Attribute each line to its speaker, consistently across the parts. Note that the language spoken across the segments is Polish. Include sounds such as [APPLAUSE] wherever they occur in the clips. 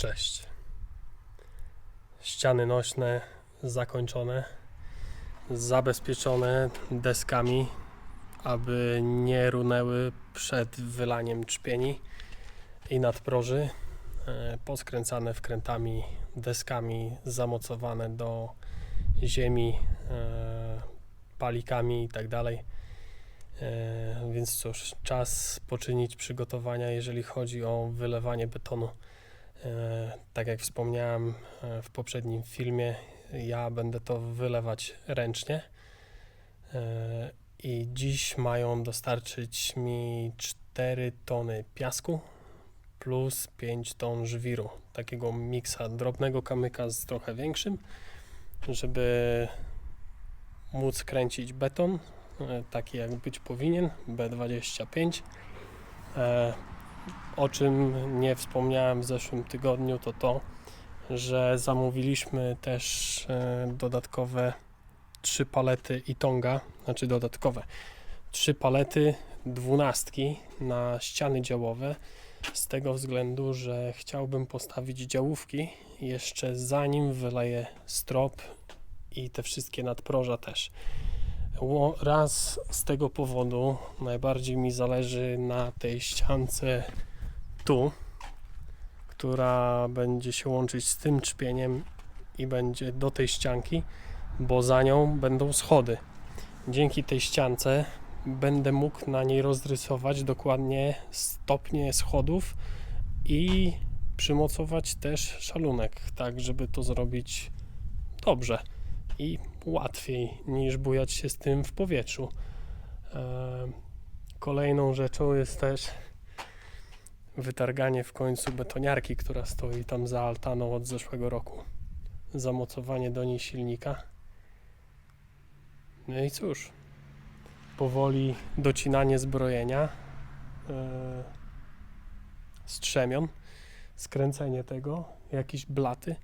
Speaker 1: Cześć. Ściany nośne zakończone, zabezpieczone deskami, aby nie runęły przed wylaniem trzpieni i nadproży. E, Poskręcane wkrętami, deskami zamocowane do ziemi, e, palikami i tak. E, Więc cóż, czas poczynić przygotowania, jeżeli chodzi o wylewanie betonu. E, Tak jak wspomniałem e, w poprzednim filmie, ja będę to wylewać ręcznie. E, I dziś mają dostarczyć mi 4 tony piasku plus 5 ton żwiru. Takiego miksa drobnego kamyka z trochę większym, żeby móc kręcić beton, taki jak być powinien, B25. O czym nie wspomniałem w zeszłym tygodniu, to to, że zamówiliśmy też e, dodatkowe trzy palety Itonga, znaczy dodatkowe trzy palety dwunastki na ściany działowe, z tego względu, że chciałbym postawić działówki jeszcze zanim wyleję strop i te wszystkie nadproża też. Raz z tego powodu najbardziej mi zależy na tej ściance tu, która będzie się łączyć z tym trzpieniem i będzie do tej ścianki, bo za nią będą schody. Dzięki tej ściance będę mógł na niej rozrysować dokładnie stopnie schodów i przymocować też szalunek, tak żeby to zrobić dobrze i łatwiej niż bujać się z tym w powietrzu. Em, Kolejną rzeczą jest też wytarganie w końcu betoniarki, która stoi tam za altaną od zeszłego roku. Zamocowanie do niej silnika. No i cóż, powoli docinanie zbrojenia, e, strzemion, skręcenie tego, jakieś blaty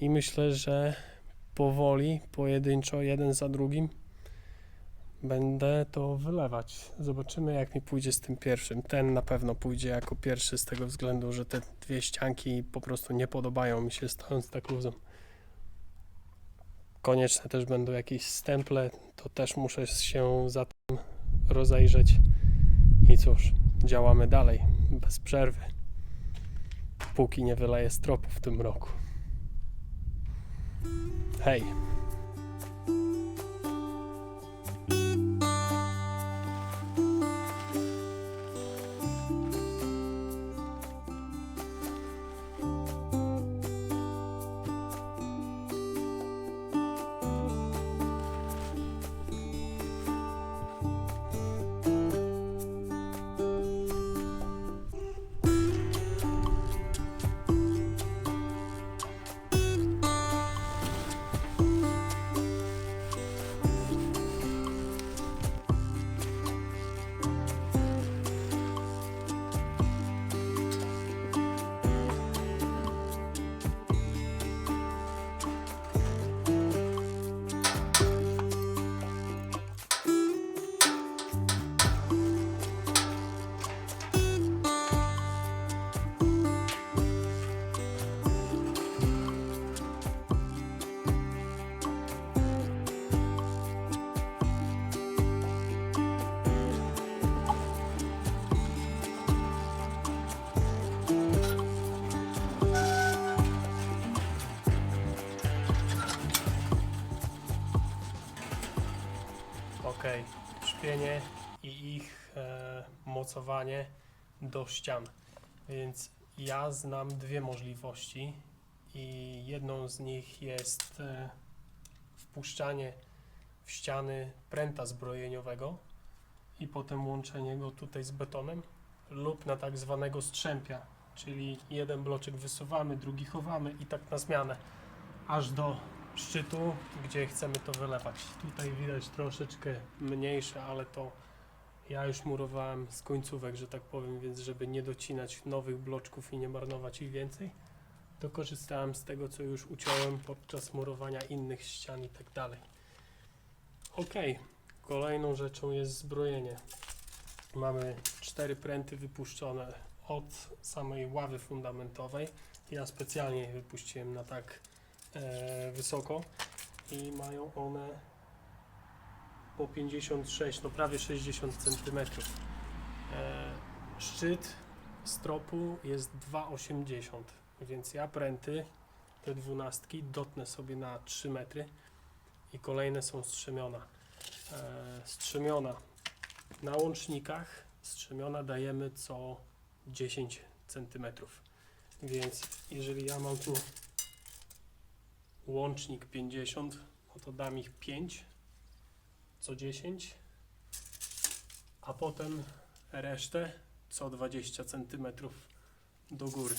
Speaker 1: i myślę, że powoli, pojedynczo, jeden za drugim będę to wylewać. Zobaczymy, jak mi pójdzie z tym pierwszym. Ten na pewno pójdzie jako pierwszy z tego względu, że te dwie ścianki po prostu nie podobają mi się stojąc tak luzem. Konieczne też będą jakieś stemple, to też muszę się za tym rozejrzeć. I cóż, działamy dalej, bez przerwy. Póki nie wyleję stropu w tym roku. Hej! Mocowanie do ścian. Więc ja znam dwie możliwości i jedną z nich jest e, wpuszczanie w ściany pręta zbrojeniowego i potem łączenie go tutaj z betonem lub na tak zwanego strzępia, czyli jeden bloczek wysuwamy, drugi chowamy i tak na zmianę aż do szczytu, gdzie chcemy to wylewać. Tutaj widać troszeczkę mniejsze, ale to ja już murowałem z końcówek, że tak powiem, więc żeby nie docinać nowych bloczków i nie marnować ich więcej, to korzystałem z tego, co już uciąłem podczas murowania innych ścian i tak dalej. Ok, kolejną rzeczą jest zbrojenie. Mamy cztery pręty wypuszczone od samej ławy fundamentowej. Ja specjalnie je wypuściłem na tak e, wysoko i mają one po 56, no prawie 60 cm. E, szczyt stropu jest 2,80 więc ja pręty te dwunastki dotnę sobie na 3 metry i kolejne są strzemiona. E, strzemiona na łącznikach strzemiona dajemy co 10 cm. Więc jeżeli ja mam tu łącznik 50, no to dam ich 5 co 10, a potem resztę co 20 cm do góry.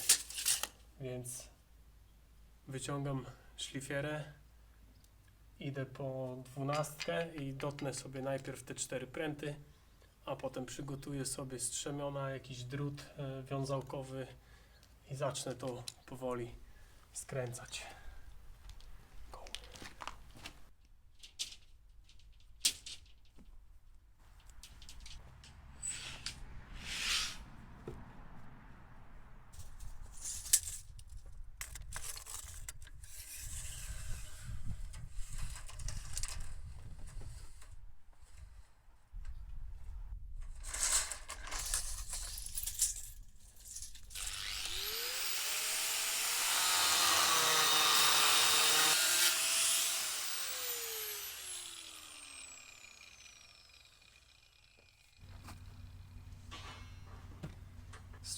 Speaker 1: Więc wyciągam szlifierę, idę po dwunastkę i dotnę sobie najpierw te cztery pręty, a potem przygotuję sobie strzemiona, jakiś drut e, wiązałkowy i zacznę to powoli skręcać.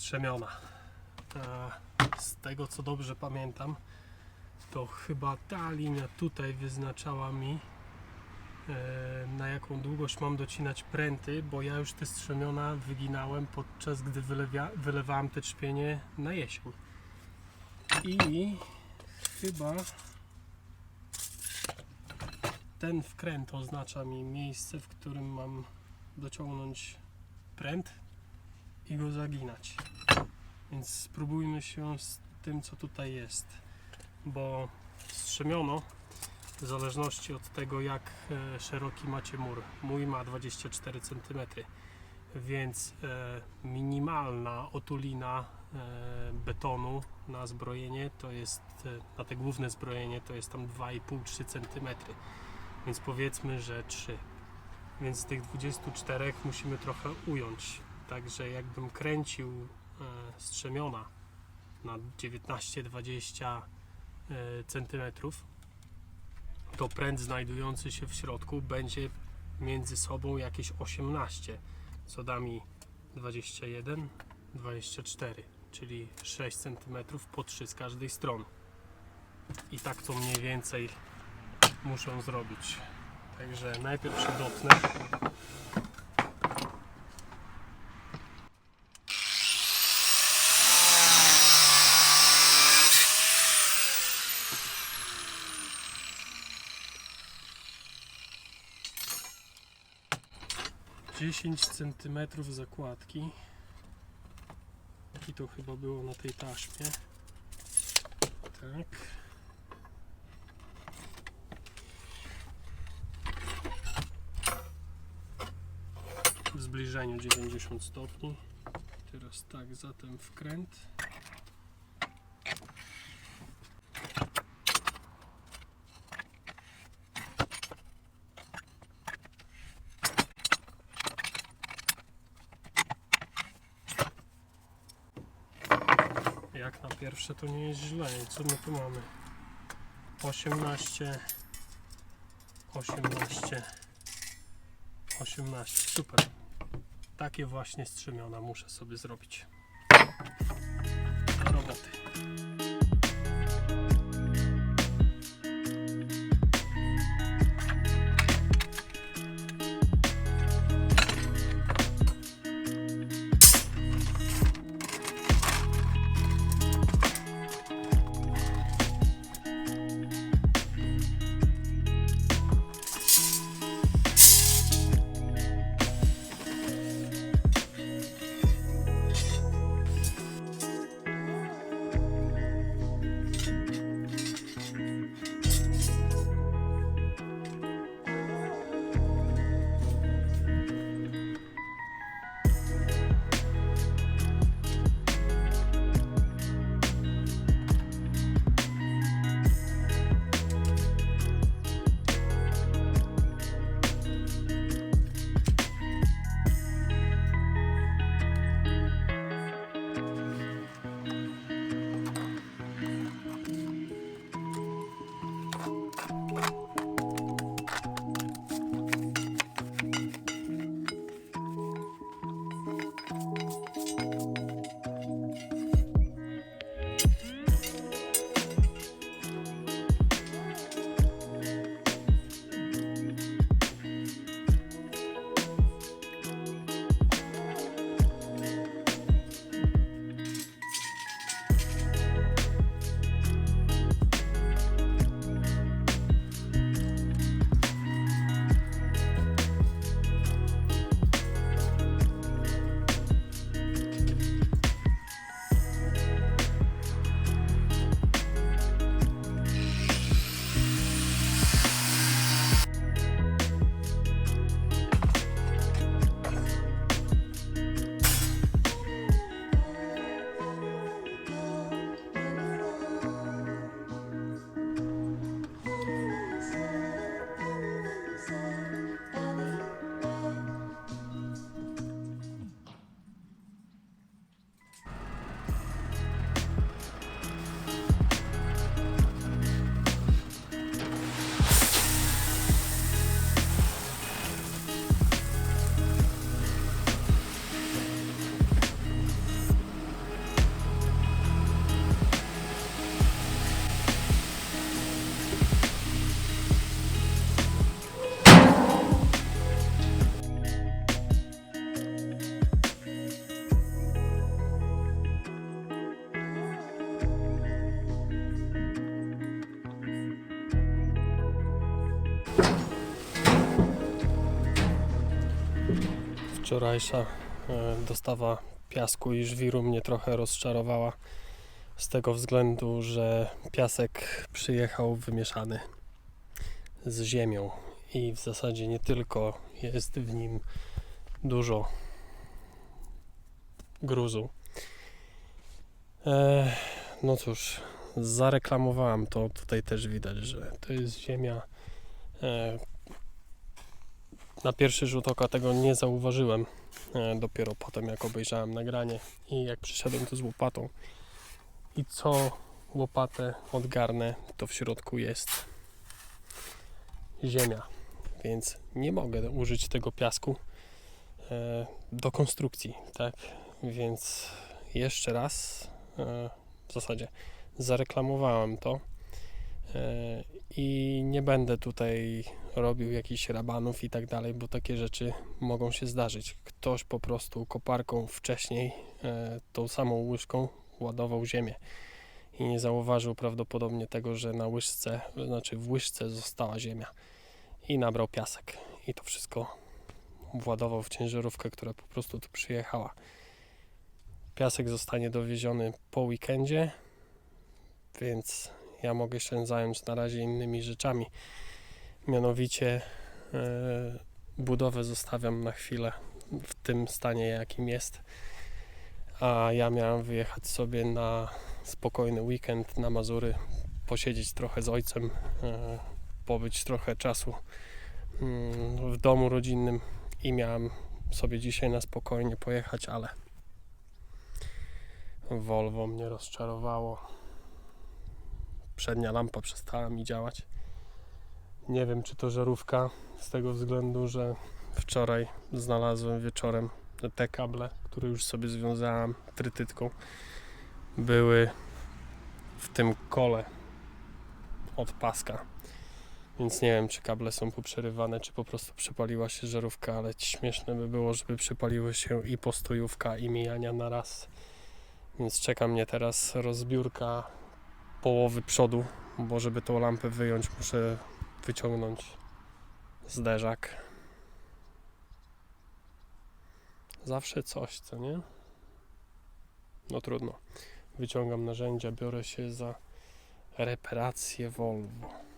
Speaker 1: Strzemiona. E, Z tego co dobrze pamiętam, to chyba ta linia tutaj wyznaczała mi e, na jaką długość mam docinać pręty, bo ja już te strzemiona wyginałem podczas gdy wylewia, wylewałem te trzpienie na jesień. I chyba ten wkręt oznacza mi miejsce, w którym mam dociągnąć pręt i go zaginać. Więc spróbujmy się z tym, co tutaj jest. Bo strzemiono, w zależności od tego, jak e, szeroki macie mur. Mój ma 24 cm, więc e, minimalna otulina e, betonu na zbrojenie to jest, na te główne zbrojenie to jest tam 2,5-3 cm. Więc powiedzmy, że 3. Więc z tych 24 musimy trochę ująć. Także jakbym kręcił E, strzemiona na 19-20 e, cm, to pręt znajdujący się w środku będzie między sobą jakieś 18, co da mi 21, 24, czyli 6 cm po 3 z każdej strony. I tak to mniej więcej muszę zrobić. Także najpierw się dopnę 10 cm zakładki. I to chyba było na tej taśmie. Tak. W zbliżeniu 90 stopni. Teraz tak zatem wkręt. Pierwsze to nie jest źle. I co my tu mamy? 18 18 18. Super. Takie właśnie strzemiona muszę sobie zrobić. Wczorajsza e, dostawa piasku i żwiru mnie trochę rozczarowała z tego względu, że piasek przyjechał wymieszany z ziemią i w zasadzie nie tylko jest w nim dużo gruzu. E, no cóż, zareklamowałem to, tutaj też widać, że to jest ziemia. E, na pierwszy rzut oka tego nie zauważyłem. E, dopiero potem, jak obejrzałem nagranie i jak przyszedłem tu z łopatą. I co łopatę odgarnę, to w środku jest ziemia. Więc nie mogę użyć tego piasku e, do konstrukcji, tak? Więc jeszcze raz e, w zasadzie zareklamowałem to i nie będę tutaj robił jakichś rabanów i tak dalej, bo takie rzeczy mogą się zdarzyć. Ktoś po prostu koparką wcześniej e, tą samą łyżką ładował ziemię i nie zauważył prawdopodobnie tego, że na łyżce, znaczy w łyżce została ziemia i nabrał piasek i to wszystko władował w ciężarówkę, która po prostu tu przyjechała. Piasek zostanie dowieziony po weekendzie, więc ja mogę się zająć na razie innymi rzeczami. Mianowicie e, budowę zostawiam na chwilę w tym stanie, jakim jest. A ja miałem wyjechać sobie na spokojny weekend na Mazury, posiedzieć trochę z ojcem, e, pobyć trochę czasu mm, w domu rodzinnym i miałem sobie dzisiaj na spokojnie pojechać, ale Volvo mnie rozczarowało. Przednia lampa przestała mi działać. Nie wiem, czy to żarówka, z tego względu, że wczoraj znalazłem wieczorem te kable, które już sobie związałem trytytką. Były w tym kole od paska. Więc nie wiem, czy kable są poprzerywane, czy po prostu przepaliła się żarówka, ale śmieszne by było, żeby przepaliły się i postojówka, i mijania na raz. Więc czeka mnie teraz rozbiórka połowy przodu, bo żeby tą lampę wyjąć, muszę wyciągnąć zderzak. Zawsze coś, co nie? No trudno. Wyciągam narzędzia, biorę się za reparację Volvo.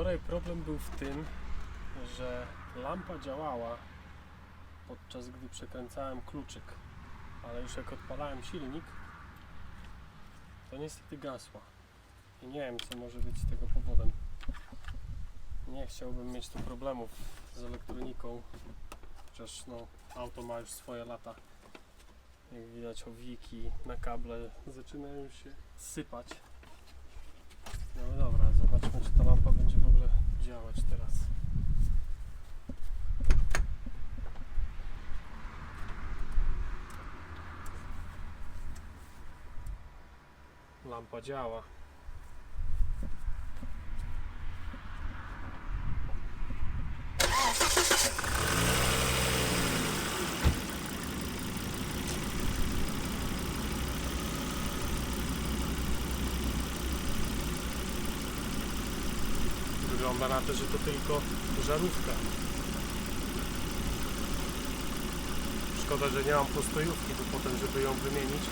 Speaker 1: Wczoraj problem był w tym, że lampa działała podczas gdy przekręcałem kluczyk, ale już jak odpalałem silnik, to niestety gasła. I nie wiem, co może być tego powodem. Nie chciałbym mieć tu problemów z elektroniką, chociaż no, auto ma już swoje lata. Jak widać owiki na kable zaczynają się sypać. No dobra, zobaczmy czy ta lampa będzie w ogóle działać teraz. Lampa działa. Wygląda na to, że to tylko żarówka. Szkoda, że nie mam postojówki, bo potem, żeby ją wymienić,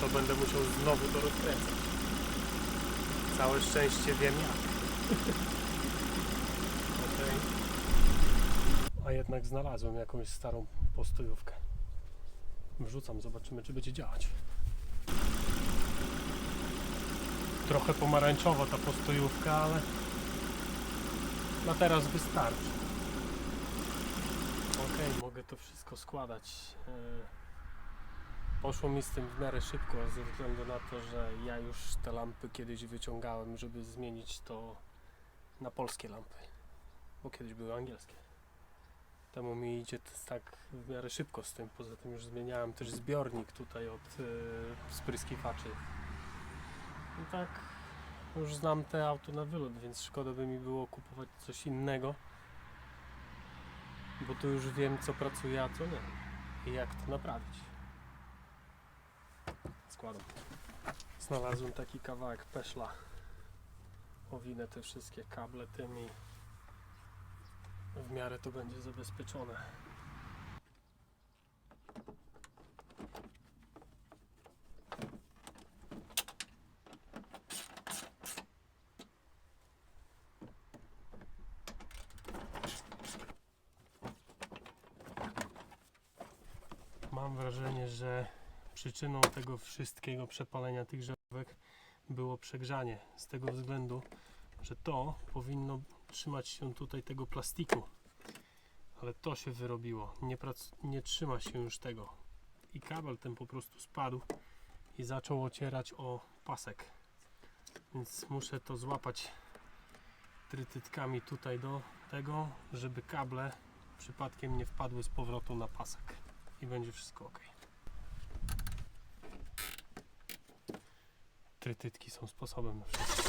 Speaker 1: to będę musiał znowu to rozkręcać. Całe szczęście wiem jak. [LAUGHS] Okej. A jednak znalazłem jakąś starą postojówkę. Wrzucam, zobaczymy czy będzie działać. Trochę pomarańczowa ta postojówka, ale na teraz wystarczy. Ok, mogę to wszystko składać. Poszło mi z tym w miarę szybko, ze względu na to, że ja już te lampy kiedyś wyciągałem, żeby zmienić to na polskie lampy, bo kiedyś były angielskie. Temu mi idzie tak w miarę szybko z tym. Poza tym już zmieniałem też zbiornik tutaj od e, spryskiwaczy. I tak już znam te auto na wylot, więc szkoda by mi było kupować coś innego. Bo tu już wiem co pracuje, a co nie. I jak to naprawić. Znalazłem taki kawałek peszla. Owinę te wszystkie kable tym i w miarę to będzie zabezpieczone. Mam wrażenie, że przyczyną tego wszystkiego przepalenia tych żarówek było przegrzanie. Z tego względu, że to powinno trzymać się tutaj tego plastiku. Ale to się wyrobiło. Nie, prac- nie trzyma się już tego. I kabel ten po prostu spadł i zaczął ocierać o pasek. Więc muszę to złapać trytytkami tutaj do tego, żeby kable przypadkiem nie wpadły z powrotu na pasek. I będzie wszystko ok. Trytytki są sposobem na wszystko.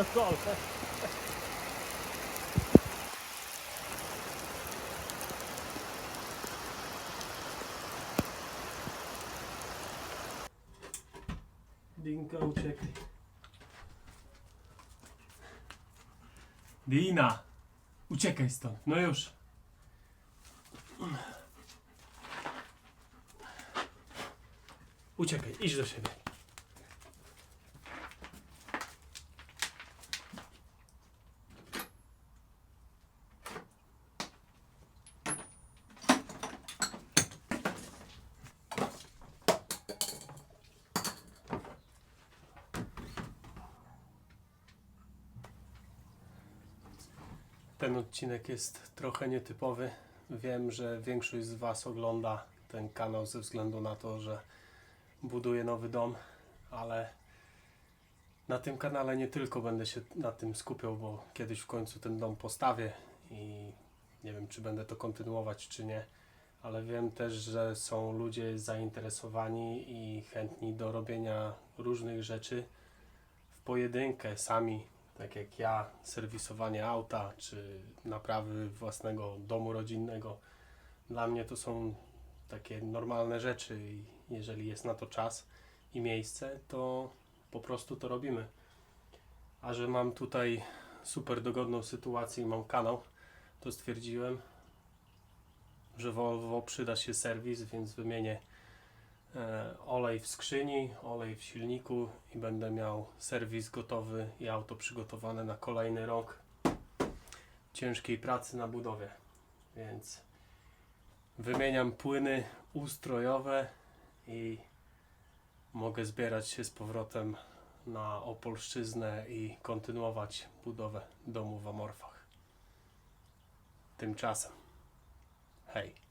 Speaker 1: Na kole. Dinka uciekli. Dina! Uciekaj stąd, no już. Uciekaj, idź do siebie. Ten odcinek jest trochę nietypowy. Wiem, że większość z Was ogląda ten kanał ze względu na to, że buduję nowy dom, ale na tym kanale nie tylko będę się na tym skupiał, bo kiedyś w końcu ten dom postawię i nie wiem, czy będę to kontynuować, czy nie, ale wiem też, że są ludzie zainteresowani i chętni do robienia różnych rzeczy w pojedynkę, sami, tak jak ja, serwisowanie auta, czy naprawy własnego domu rodzinnego. Dla mnie to są takie normalne rzeczy i jeżeli jest na to czas i miejsce, to po prostu to robimy. A że mam tutaj super dogodną sytuację i mam kanał, to stwierdziłem, że Volvo przyda się serwis, więc wymienię olej w skrzyni, olej w silniku i będę miał serwis gotowy i auto przygotowane na kolejny rok ciężkiej pracy na budowie. Więc wymieniam płyny ustrojowe i mogę zbierać się z powrotem na Opolszczyznę i kontynuować budowę domu w Amorfach. Tymczasem, hej.